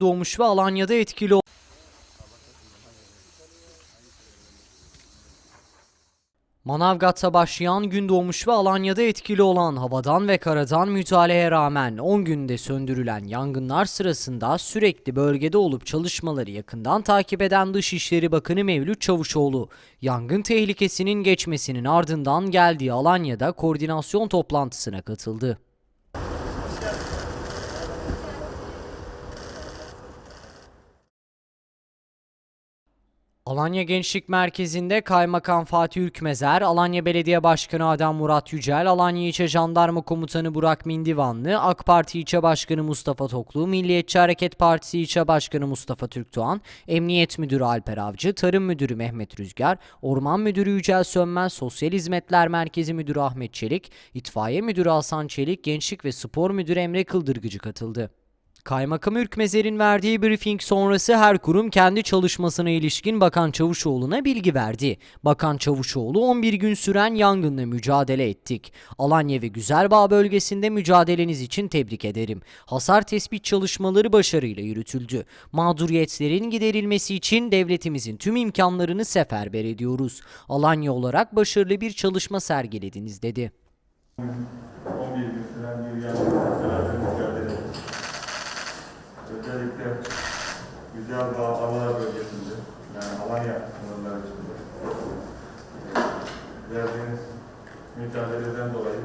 doğmuş ve Alanya'da etkili ol- Manavgat'ta başlayan gün doğmuş ve Alanya'da etkili olan havadan ve karadan müdahaleye rağmen 10 günde söndürülen yangınlar sırasında sürekli bölgede olup çalışmaları yakından takip eden Dışişleri Bakanı Mevlüt Çavuşoğlu, yangın tehlikesinin geçmesinin ardından geldiği Alanya'da koordinasyon toplantısına katıldı. Alanya Gençlik Merkezi'nde Kaymakam Fatih Ürkmezer, Alanya Belediye Başkanı Adem Murat Yücel, Alanya İlçe Jandarma Komutanı Burak Mindivanlı, AK Parti İlçe Başkanı Mustafa Toklu, Milliyetçi Hareket Partisi İlçe Başkanı Mustafa Türkdoğan, Emniyet Müdürü Alper Avcı, Tarım Müdürü Mehmet Rüzgar, Orman Müdürü Yücel Sönmez, Sosyal Hizmetler Merkezi Müdürü Ahmet Çelik, İtfaiye Müdürü Hasan Çelik, Gençlik ve Spor Müdürü Emre Kıldırgıcı katıldı. Kaymakam Ürkmezer'in verdiği briefing sonrası her kurum kendi çalışmasına ilişkin Bakan Çavuşoğlu'na bilgi verdi. Bakan Çavuşoğlu 11 gün süren yangınla mücadele ettik. Alanya ve Güzelbağ bölgesinde mücadeleniz için tebrik ederim. Hasar tespit çalışmaları başarıyla yürütüldü. Mağduriyetlerin giderilmesi için devletimizin tüm imkanlarını seferber ediyoruz. Alanya olarak başarılı bir çalışma sergilediniz dedi. 11 gün süren bir yangınla beraber mücadele ediyoruz. Özellikle Güzelbağ Alara bölgesinde, yani Alanya sınırları içinde verdiğiniz mücadeleden dolayı